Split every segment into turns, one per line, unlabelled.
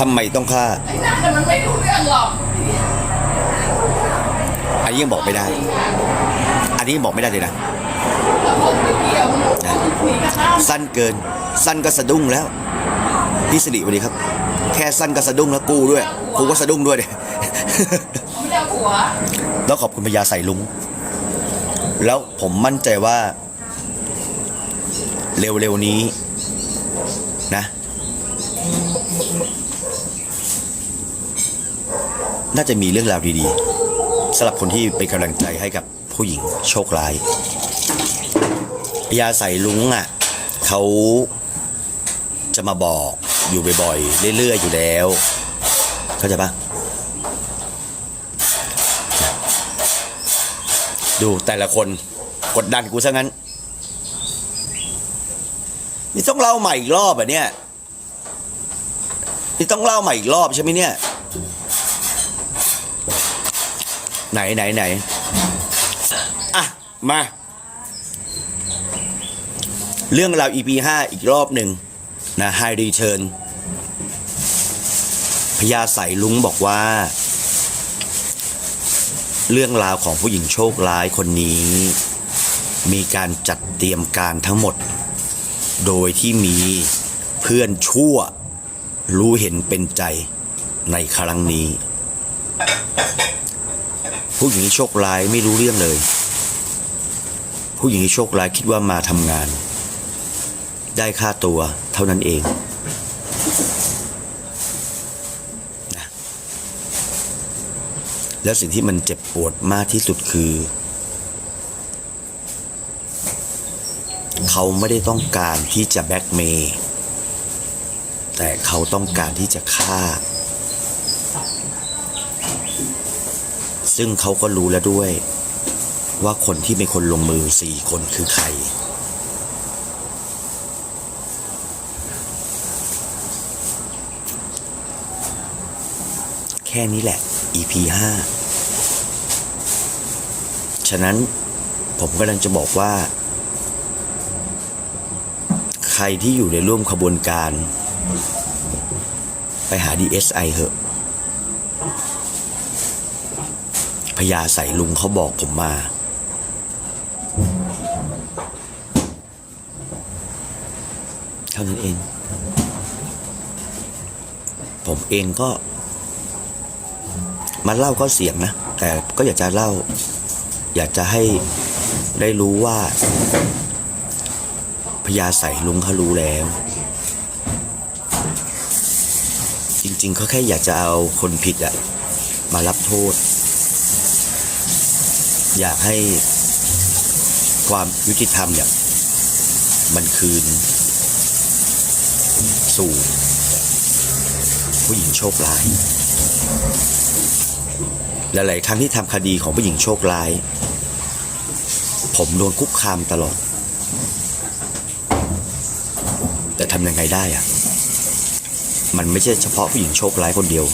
ทำไมต้องฆ่า
ไอ้นั่นน่ะมันไม่รู้เรื่องหรอก
อันนี้ยังบอกไม่ได้ อันนี้ยังบอกไม่ได้เลยนะ
แล้วผมไม่เกี่ยวมันหนีกันห้าม
สั้นเกิน สั้นก็สะดุ้งแล้วพี่สิริสวัสดีครับ แค่สั้นก็สะดุ้งแล้วกูด้วยกูก็สะดุ้งด้วยเนี่ย
เขาไม่ได้เอาหัว
ต้องขอบคุณพญาใส่ลุง แล้วผมมั่นใจว่า เร็วๆนี้นะ น่าจะมีเรื่องราวดีๆสำหรับคนที่เป็นกำลังใจให้กับผู้หญิงโชคร้ายพญาใส่ลุงอะเขาจะมาบอกอยู่บ่อยๆเรื่อยๆอยู่แล้ว เข้าใจปะดูแต่ละคนกดดันกูซะงั้นนี่ต้องเล่าใหม่อีกรอบอะเนี่ย นี่ต้องเล่าใหม่อีกรอบใช่ไหมเนี่ย ไหนไหนไหนอะ มา เรื่องราว EP 5อีกรอบหนึ่งนะ High Return พญาใสลุงบอกว่า เรื่องราวของผู้หญิงโชคร้ายคนนี้ มีการจัดเตรียมการทั้งหมด โดยที่มีเพื่อนชั่ว รู้เห็นเป็นใจในครั้งนี้ ผู้หญิงที่โชคร้ายไม่รู้เรื่องเลย ผู้หญิงที่โชคร้ายคิดว่ามาทำงาน ได้ค่าตัวเท่านั้นเองนะแล้วสิ่งที่มันเจ็บปวดมากที่สุดคือ เขาไม่ได้ต้องการที่จะแบ็กเมย์แต่เขาต้องการที่จะฆ่า ซึ่งเขาก็รู้แล้วด้วย ว่าคนที่เป็นคนลงมือสี่คนคือใคร แค่นี้แหละ EP 5ฉะนั้นผมกำลังจะบอกว่า ใครที่อยู่ในร่วมขบวนการ ไปหา DSI เหอะ พญาใส่ลุงเขาบอกผมมา เท่านั้นเอง ผมเองก็ มันเล่าก็เสียงนะ แต่ก็อยากจะเล่า อยากจะให้ได้รู้ว่าพญาใส่ลุงเขารู้แล้ว จริงๆเขาแค่อยากจะเอาคนผิดอะมารับโทษ อยากให้ความยุติธรรมเนี่ยมันคืน สู่ ผู้หญิงโชคร้ายหลายๆครั้งที่ทำคดีของผู้หญิงโชคร้าย ผมโดนคุกคามตลอด แต่ทำยังไงได้อะมันไม่ใช่เฉพาะผู้หญิงโชคร้ายคนเดียว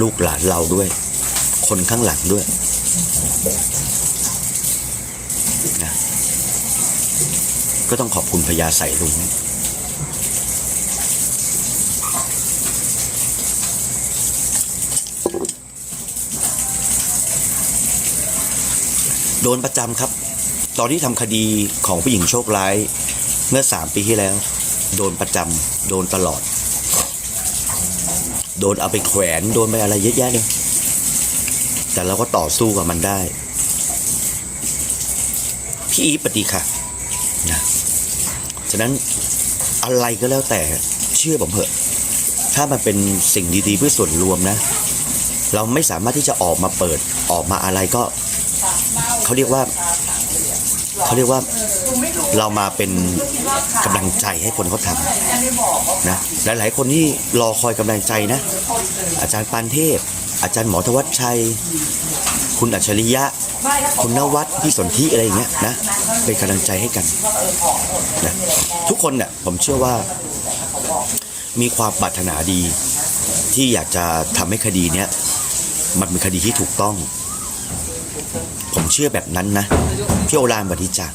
ลูกหลานเราด้วย คนข้างหลังด้วยนะ ก็ต้องขอบคุณพญาใส่ลุงโดนประจำครับ ตอนที่ทำคดีของผู้หญิงโชคร้ายเมื่อสามปีที่แล้ว โดนประจำโดนตลอด โดนเอาไปแขวนโดนไปอะไรเยอะแยะเลยแต่เราก็ต่อสู้กับมันได้ พี่อีปฏิค่ะนะ ฉะนั้นอะไรก็แล้วแต่เชื่อผมเถอะถ้ามันเป็นสิ่งดีๆเพื่อส่วนรวมนะ เราไม่สามารถที่จะออกมาเปิดออกมาอะไรก็เขาเรียกว่าเขาเรียกว่าเรามาเป็นกำลังใจให้คนเขาทำนะหลาย ๆ คนที่รอคอยกำลังใจนะ อาจารย์ปานเทพ อาจารย์หมอธวัชชัย คุณอัจฉริยะ คุณนวัดพี่สนธิอะไรอย่างเงี้ยนะเป็นกำลังใจให้กันนะทุกคนเนี่ยผมเชื่อว่า มีความปรารถนาดี ที่อยากจะทำให้คดีเนี้ยมันเป็นคดีที่ถูกต้อง ผมเชื่อแบบนั้นนะพี่โอรานบริจาค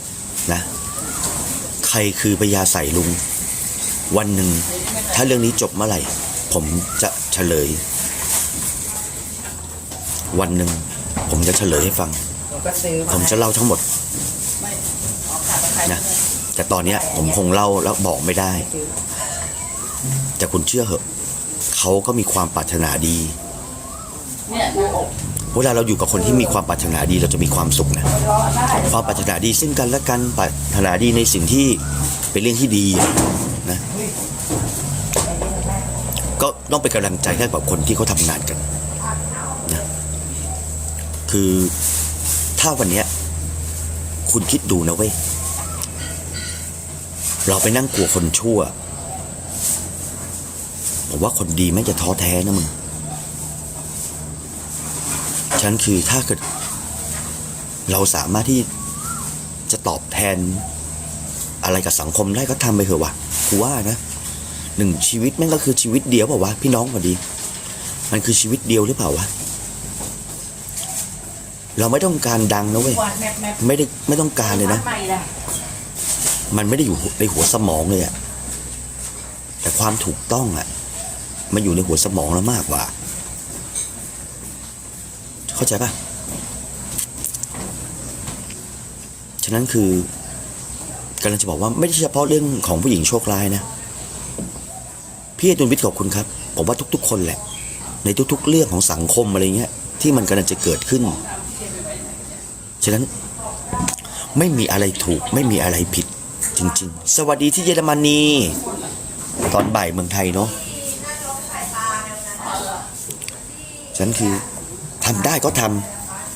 นะ ใครคือพญาใส่ลุง วันหนึ่ง ถ้าเรื่องนี้จบเมื่อไหร่ ผมจะเฉลย วันหนึ่งผมจะเฉลยให้ฟัง
หนูก็ซื้อ
ผมจะเล่าทั้งหมด
ไม่ออกจากใคร
นะแต่ตอนเนี้ยผมคงเล่าแล้วบอกไม่ได้ แต่คุณเชื่อเหอะเขาก็มีความปรารถนาดี
เนี่ยดูอก
เวลาเราอยู่กับคนที่มีความปรารถนาดีเราจะมีความสุขนะความปรารถนาดีซึ่งกันและกันปรารถนาดีในสิ่งที่เป็นเรื่องที่ดีนะก็ต้องเป็นกำลังใจให้กับคนที่เขาทำงานกันนะ คือถ้าวันเนี้ยคุณคิดดูนะเว้ย เราไปนั่งกลัวคนชั่วผมว่าคนดีไม่จะท้อแท้นะมึง ฉันคือถ้าเกิด เราสามารถที่จะตอบแทน อะไรกับสังคมได้ก็ทำไปเถอะวะกูว่านะหนึ่งชีวิตแม่งก็คือชีวิตเดียวเปล่าวะพี่น้องพอดี มันคือชีวิตเดียวหรือเปล่าวะ เราไม่ต้องการดังนะเว้ย
วันแมปแมป
ไม่ได้ไม่ต้องการเลยนะ
ใหม่ละ
มันไม่ได้อยู่ในหัวสมองเลยอะแต่ความถูกต้องอะมันอยู่ในหัวสมองแล้วมากกว่า เข้าใจปะฉะนั้นคือกำลังจะบอกว่าไม่ได้เฉพาะเรื่องของผู้หญิงโชคร้ายนะ พี่อตุลวิทย์ขอบคุณครับ ผมว่าทุกๆ คนแหละ ในทุกๆ เรื่องของสังคมอะไรเงี้ยที่มันกำลังจะเกิดขึ้น ฉะนั้นไม่มีอะไรถูกไม่มีอะไรผิดจริง ๆ สวัสดีที่เยอรมนี ตอนบ่ายเมืองไทยเนาะฉะนันคือทำได้ก็ท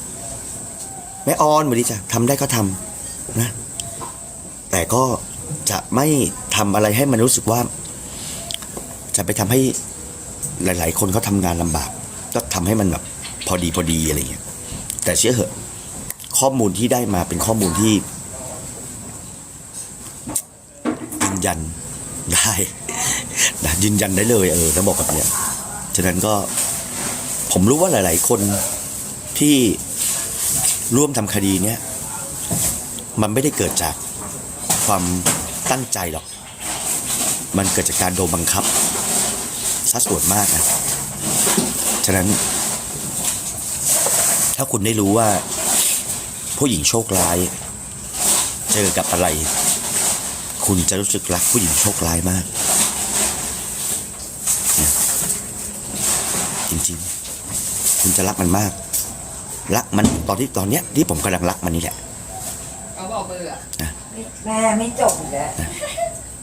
ำแม่ออนสวัสดีจ้ะทำได้ก็ทำนะ แต่ก็จะไม่ทำอะไรให้มันรู้สึกว่า จะไปทำให้หลาย ๆ คนเขาทำงานลำบาก ก็ทำให้มันแบบพอดีพอดีอะไรเงี้ยแต่เชื่อเหอะ ข้อมูลที่ได้มาเป็นข้อมูลที่ยืนยันได้นะยืนยันได้เลย เออต้องบอกแบบเนี้ยฉะนั้นก็ผมรู้ว่าหลาย ๆ คนที่ร่วมทำคดีเนี้ยมันไม่ได้เกิดจากความตั้งใจหรอก มันเกิดจากการโดนบังคับซะส่วนมากนะ ฉะนั้น ถ้าคุณได้รู้ว่า ผู้หญิงโชคร้าย เจอกับอะไร คุณจะรู้สึกรักผู้หญิงโชคร้ายมากนะจริงๆ คุณจะรักมันมาก รักมันตอนที่ตอนเนี้ยที่ผมกำลังรักมันนี่แหละ
เขาบอกเบอร์อะ
แม่ไม่จบอีกแล้ว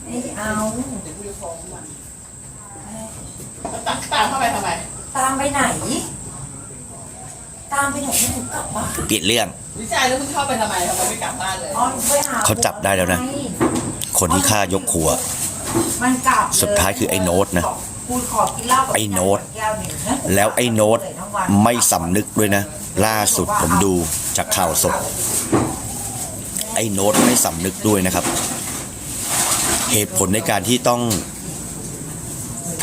ไม่เอา
เดี๋ยวกูจะฟ้องมันตักตามเข้าไปทำไม
ตามไปไหน ตามไปไหนให้หนูกลับบ้าน
เปลี่ยนเรื่อง
วิจัยแล้วมึงเข้าไปทำไมทำไมไม่กลับบ้านเลย
อ๋อหนูไปหา
เขาจับได้แล้วนะ คนที่ฆ่ายกครัว
มันกลับเล
สุดท้ายคือไอ้โน้ตนะ
กูขอกินเหล้ากับ
ไอ้โน้ต
แก้วหนึ่งนะ
แล้วไอ้โน้ตไม่สำนึกด้วยนะ ล่าสุดผมดูจากข่าวสด ไอ้โน้ตไม่สำนึกด้วยนะครับ เหตุผลในการที่ต้อง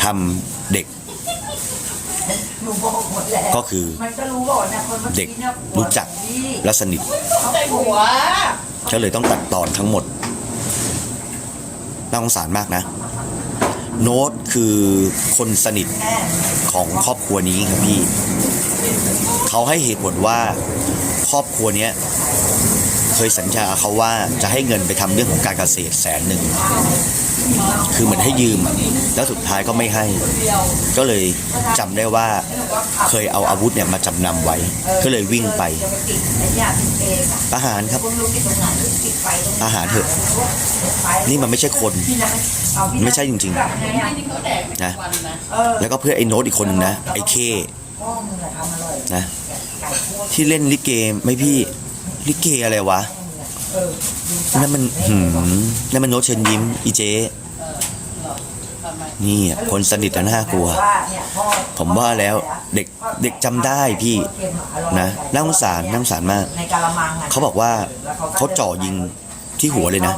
ทำเด็ก
หนูบอ กหมดแล้ว
ก็คือ
มันก็รู้บอกนะคนเมื่อ
เด็ก
กี้เนี่ย
รู้จักและสนิท
เขาใจหัว
ก็เลยต้องตัดตอนทั้งหมด น่าสงสารมากนะ โน้ตคือคนสนิท
แม่
ของครอบครัวนี้ครับพี่ เขาให้เหตุผลว่าครอบครัวเนี้ยเคยสัญญาเขาว่าจะให้เงินไปทำเรื่องของการเกษตรแสนหนึ่ง คือเหมือนให้ยืมอะแล้วสุดท้ายก็ไม่ให้ ก็เลยจำได้ว่าเคยเอาอาวุธเนี่ยมาจำนำไว้ ก็เลยวิ่งไป
จะไปติดไอ้ยา
หารครับ
คุณรู้ติดตรงไหนติดไฟตรงไหน
อาหารเถอะ นี่มันไม่ใช่คน ไม่ใช่จริงๆ
กลับไงอะ
จริงนะ
แล้วก็เพื่อนไอ้โน้ตอีกคนนึงนะไอ้เคนะที่เล่นลิเกไม่พี่ลิเกอะไรวะนั่นมันหืมนั่นมันโน้ตเชิญยิ้มอีเจ นี่คนสนิทแล้วน่ากลัว
ว่
ผมว่าแล้วเด็กเด็กจำได้พี่นะน่าสงสารน่าสงสารมาก เขาบอกว่าเขาเจ่อยิงที่หัวเลยนะ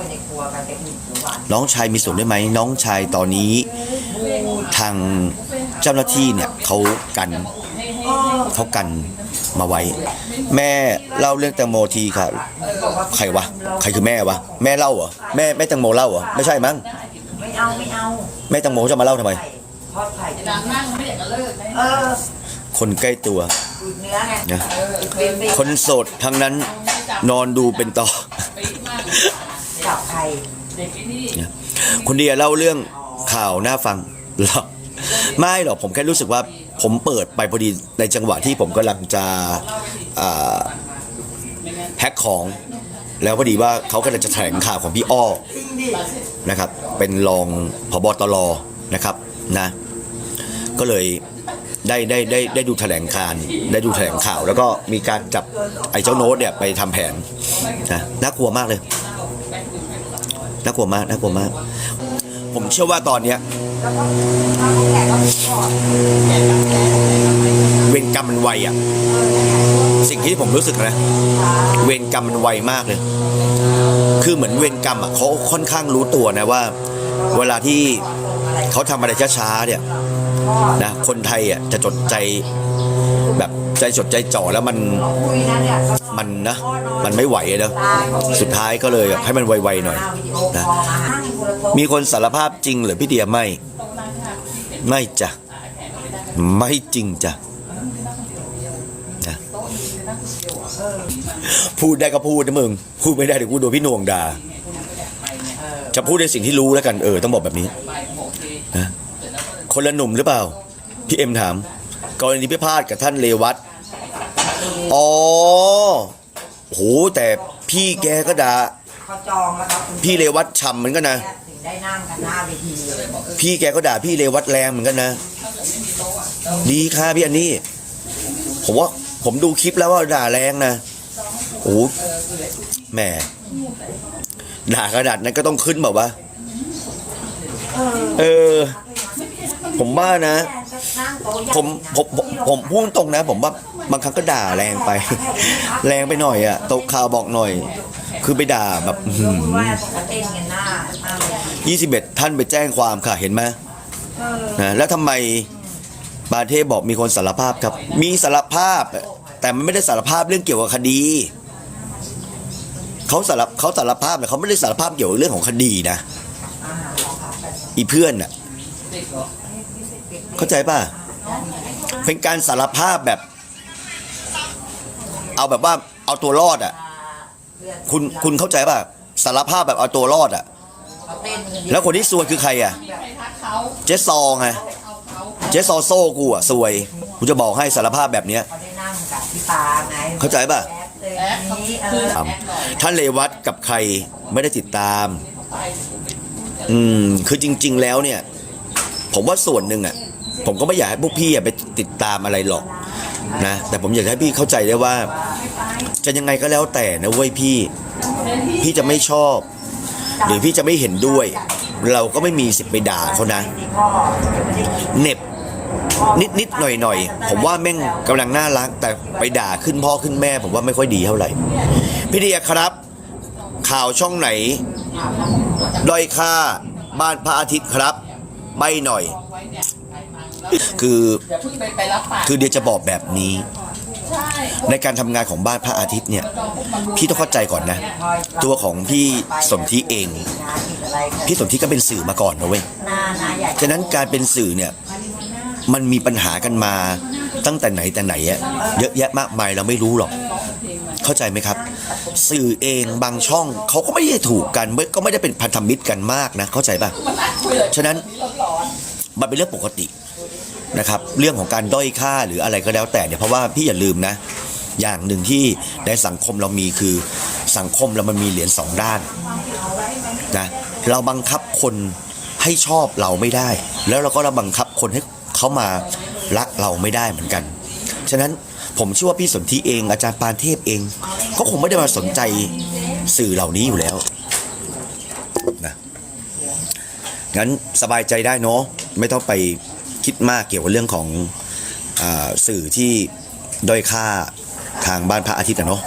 น้อ
งชายมีส่วนได้ไหม น้องชายตอนนี้ ทางเจ้าหน้าที่เนี่ยเขากันเขากันมาไว้ แม่เล่าเรื่องแตงโมทีค่ะ ใครวะ ใครคือแม่วะ แม่เล่าเหรอ แม่แม่แตงโมเล่าเหรอ ไม่ใช่มั้ง
ไม่เอา ไม่เอา
แม่แตงโมจะมาเล่าทำไม
ไทอดไข่
ไอ้นางนั่งไม่อยากจะเลิกนะ
เออ
คนใกล้ตัว
ดูดเนื้อไง
นะ
เออ
ดูดเป็นปี
คนโสดทั้งนั้นนอนดูเป็นต่อ
ปี๊ดมาก
จับไข่
เด็กไอ้นี่
คุณเดียเล่าเรื่องข่าวน่าฟังหรอไม่หรอกผมแค่รู้สึกว่าผมเปิดไปพอดีในจังหวะที่ผมกำลังจะอ่า
ไม่งั้น
แพ็คของ แล้วพอดีว่าเขากำลังจะแถลงข่าวของพี่อ้อ
จริงดิ
นะครับ เป็นรองพบตรนะครับนะก็เลยได้ได้ได้ได้ดูแถลงการได้ดูแถลงข่าว แล้วก็มีการจับไอ้เจ้าโน้ตเนี่ยไปทำแผนนะน่ากลัวมากเลยน่ากลัวมากน่ากลัวมาก ผมเชื่อว่าตอนเนี้ย
เขาแก่ก็ทอด
เวรกรรมมันไวอะ สิ่งที่ผมรู้สึกนะ เวรกรรมมันไวมากเลย คือเหมือนเวรกรรมอะเขาค่อนข้างรู้ตัวนะว่า เวลาที่เขาทำอะไรช้าๆเนี่ยนะคนไทยอะจะจดใจแบบใจจดใจจ่อแล้วมันมันนะมันไม่ไหวนะสุดท้ายก็เลยให้มันไวๆหน่อย
นะ
มีคนสารภาพจริงหรือพี่เดียไม่ ไม่จ้ะ
ไม่
จริงจ้ะ
โต๊ะนี้จะนั่งคนเดียวอะ
เออ
พูดได้ก็พูดนะมึง พูดไม่ได้เดี๋ยวกูโดนพี่หน่วงด่า
ไปเนี่ย
เออ
จะพูดในสิ่งที่รู้แล้วกันเออต้องบอกแบบนี้นะคนละหนุ่มหรือเปล่า พี่เอ็มถาม กรณีพิพาทกับท่านเลวัตอ๋อโหแต่พี่แกก็ด่า
เขา
พี่เลวัตฉ่ำเหมือนกันนะพี่แกก็ด่าพี่เลวัตแรงเหมือนกันนะ ดีค่ะพี่อันนี้ ผมว่าผมดูคลิปแล้วว่าด่าแรงนะ โอ้แหมด่าขนาดนั้นก็ต้องขึ้นแบบว่า
เออ
เออผมว่านะ
นั่งโต๊ะใหญ่
ผมผมผมผมพูดตรงนะ ผมว่าบางครั้งก็ด่าแรงไป แรงไปหน่อยอะโตะข่าวบอกหน่อย คือไปด่าแบบ
ยกมือไหว้ปกติกันหน้าหน้าเวที
ยี่สิบเอ็ดท่านไปแจ้งความค่ะเห็นไหม
เออ
นะแล้วทำไมปาเทพบอกมีคนสารภาพครับ มีสารภาพ แต่มันไม่ได้สารภาพเรื่องเกี่ยวกับคดี เขาสารเขาสารภาพแต่เขาไม่ได้สารภาพเกี่ยวกับเรื่องของคดีนะ
อาหารของเขาแบบ
อีเพื่อนน่ะ
เด็กเหรอ
เข้าใจป่ะ เป็นการสารภาพแบบ เอาแบบว่าเอาตัวรอดอะ
เลือด
คุณคุณเข้าใจป่ะสารภาพแบบเอาตัวรอดอะ
เขาเต้นกัน
แล้วคนที่ซวยคือใครอะ
ใครทักเขา
เจสซองไง
เอาเขา
เจสซอโซ่กูอะซวยกูจะบอกให้สารภาพแบบเนี้ย
เขาได้นั่งกับพี่ปาไง
เข้าใจป่ะ
ค
รับท่านเลวัตกับใครไม่ได้ติดตาม อืม คือจริง ๆ แล้วเนี่ย ผมว่าส่วนหนึ่งอะ ผมก็ไม่อยากให้พวกพี่อะไปติดตามอะไรหรอก นะ แต่ผมอยากให้พี่เข้าใจได้ว่า จะยังไงก็แล้วแต่นะเว้ยพี่ พี่จะไม่ชอบ หรือพี่จะไม่เห็นด้วย เราก็ไม่มีสิทธิ์ไปด่าเขานะเน็บ นิดนิดหน่อยหน่อยผมว่าแม่งกำลังน่ารัก แต่ไปด่าขึ้นพ่อขึ้นแม่ ผมว่าไม่ค่อยดีเท่าไหร่พี่เดียครับ ข่าวช่องไหนด้อยค่าบ้านพระอาทิตย์ครับ ใบหน่อย คือคือเดียจะบอกแบบนี้
ใน
การทำงานของบ้านพระอาทิตย์เนี่ย พี่ต้องเข้าใจก่อนนะ ตัวของพี่สนธิเอง พี่สนธิก็เป็นสื่อมาก่อนนะเว้ยฉะนั้นการเป็นสื่อเนี่ย มันมีปัญหากันมาตั้งแต่ไหนแต่ไหนอะเยอะแยะมากมายเราไม่รู้หรอก เข้าใจไหมครับ สื่อเองบางช่องเขาก็ไม่ได้ถูกกันไม่ก็ไม่ได้เป็นพันธมิตรกันมากนะ เข้าใจป่ะฉะนั้น
ร้อน
มันเป็นเรื่องปกตินะครับ เรื่องของการด้อยค่าหรืออะไรก็แล้วแต่เนี่ยเพราะว่าพี่อย่าลืมนะ อย่างหนึ่งที่ในสังคมเรามีคือสังคมเรามันมีเหรียญสองด้านนะเราบังคับคนให้ชอบเราไม่ได้ แล้วเราก็เราบังคับคนให้ เขามารักเราไม่ได้เหมือนกัน ฉะนั้นผมเชื่อว่าพี่สนธิเองอาจารย์ปานเทพเองเขาคงไม่ได้มาสนใจสื่อเหล่านี้อยู่แล้วนะงั้นสบายใจได้เนาะไม่ต้องไปคิดมากเกี่ยวกับเรื่องของอสื่อที่ด้อยค่าทางบ้านพระอาทิตย์อะเนาะ